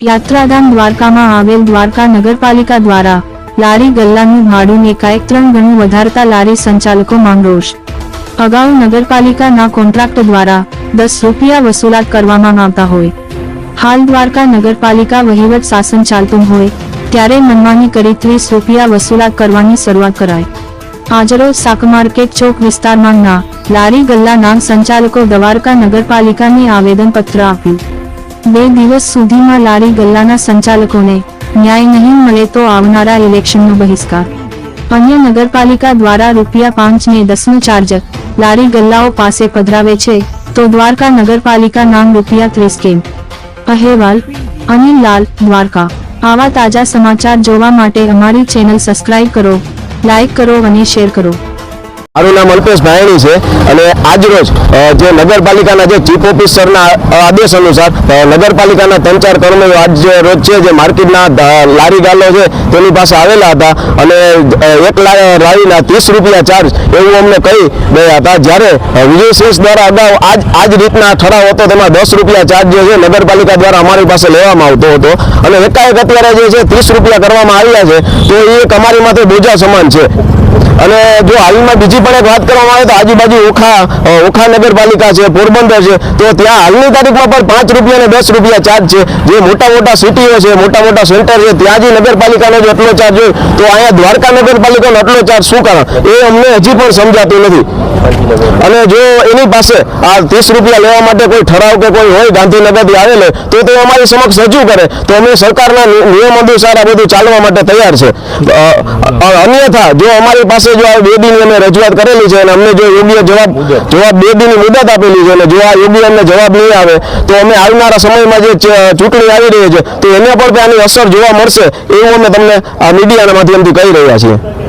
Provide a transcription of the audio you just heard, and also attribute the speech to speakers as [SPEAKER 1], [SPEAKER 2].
[SPEAKER 1] યાત્રાધામ દ્વારકામાં આવેલ દ્વારકા નગરપાલિકા દ્વારા લારી ગલ્લાનું ભાડું એકાએક ત્રણ ગણું વધારતા લારી સંચાલકો માંગરોષ અગાઉ નગરપાલિકાના કોન્ટ્રાક્ટ દ્વારા દસ રૂપિયા વસૂલાત કરવામાં આવતા હોય. હાલ દ્વારકા નગરપાલિકા વહીવટ શાસન ચાલતું હોય, ત્યારે મનમાની કરી ત્રીસ રૂપિયા વસૂલાત કરવાની શરૂઆત કરાય આજરોજ શાક માર્કેટ ચોક વિસ્તારમાં ના લારી ગલ્લા નામ સંચાલકો દ્વારકા નગરપાલિકાને આવેદનપત્ર આપ્યું. બે દિવસ સુધીમાં લારી ગલ્લાના સંચાલકોને ન્યાય નહીં મળે તો આવનારા ઇલેક્શનનો બહિષ્કાર. અન્ય નગરપાલિકા દ્વારા રૂપિયા પાંચ ને દસનો ચાર્જ લારી ગલ્લાઓ પાસે પધરાવે છે તો દ્વારકા નગરપાલિકા નામ રૂપિયા ત્રીસ કેમ? અહેવાલ, અનિલ લાલ, દ્વારકા. આવા તાજા સમાચાર જોવા માટે અમારી ચેનલ સબસ્ક્રાઇબ કરો લાઇક કરો અને શેર કરો.
[SPEAKER 2] મારું નામ અલ્પેશ ભાયણી છે અને આજરોજ જે નગરપાલિકાના જે ચીફ ઓફિસરના આદેશ અનુસાર નગરપાલિકાના ત્રણ ચાર કર્મીઓ આજ રોજ છે, જે માર્કેટના લારી ગાલો છે, તેની પાસે આવેલા હતા અને એક લારીના ત્રીસ રૂપિયા ચાર્જ એવું અમને કહી ગયા હતા. જ્યારે વિજયશેષ દ્વારા અગાઉ આજ આજ રીતના ઠરાવ હતો, તેમાં દસ રૂપિયા ચાર્જ જે છે, નગરપાલિકા દ્વારા અમારી પાસે લેવામાં આવતો હતો. અને એકાએક અત્યારે જે છે, ત્રીસ રૂપિયા કરવામાં આવ્યા છે, તો એ એક અમારી માટે બોજા સમાન છે. અને જો હાલમાં બીજી પણ એક વાત કરવામાં આવે તો આજુબાજુ ઓખા ઓખા નગરપાલિકા છે, પોરબંદર છે, તો ત્યાં હાલની તારીખમાં પણ પાંચ રૂપિયા અને દસ રૂપિયા ચાર્જ છે. જે મોટા મોટા સિટીઓ છે, મોટા મોટા સેન્ટર છે, ત્યાં જે નગરપાલિકાનો જે એટલો ચાર્જ હોય. તો અહીંયા દ્વારકા નગરપાલિકાનો એટલો ચાર્જ શું કારણ? એ અમને હજી પણ સમજાતું નથી. અને જો એની પાસે આ ત્રીસ રૂપિયા લેવા માટે કોઈ ઠરાવ કે કોઈ હોય ગાંધીનગરથી આવેલો, તો તે અમારી સમક્ષ રજૂ કરે. તો અમે સરકારના નિયમ અનુસાર આ બધું ચાલવા માટે તૈયાર છે. અન્યથા, જો અમારી પાસે જો આ બે દિનની અમે રજૂઆત કરેલી છે અને અમને જો યોગ્ય જવાબ જવાબ બે દિનની મુદત આપેલી છે અને જો આ યોગ્ય અમને જવાબ નહીં આવે તો અમે આવનારા સમયમાં જે ચૂંટણી આવી રહી છે તો એને પણ આની અસર જોવા મળશે એવું અમે તમને આ મીડિયાના માધ્યમથી કહી રહ્યા છીએ.